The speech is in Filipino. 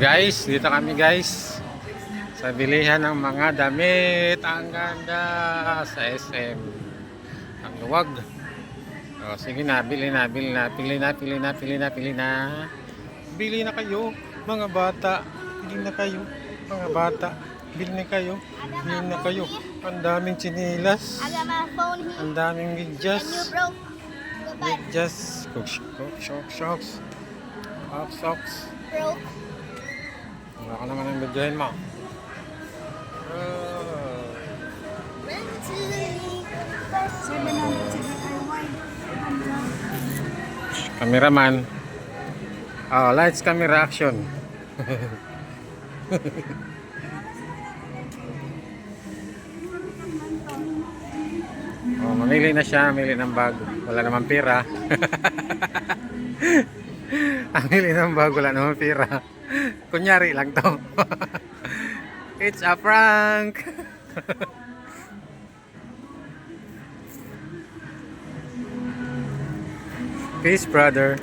guys, dito kami guys. Sa bilihan ng mga damit. Ang ganda sa SM. Ang luwag. O, sige na, bili na, bili na, pili na, pili na, pili na, pili na. Bili na kayo, mga bata. Bili na kayo, mga bata. Bili na kayo, bili na kayo. Ang daming chinilas. Ang daming broke. Goodbye. Medyas. Cook, cook, shocks, shocks. Wala ka naman ang medyahin mo. Oh. Cameraman. Oh, lights, camera, action. oh, mamili na siya, mamili ng bag. Wala naman pera. Mamili ng bag, wala naman pera. Kunyari lang to. It's a prank. Peace, brother.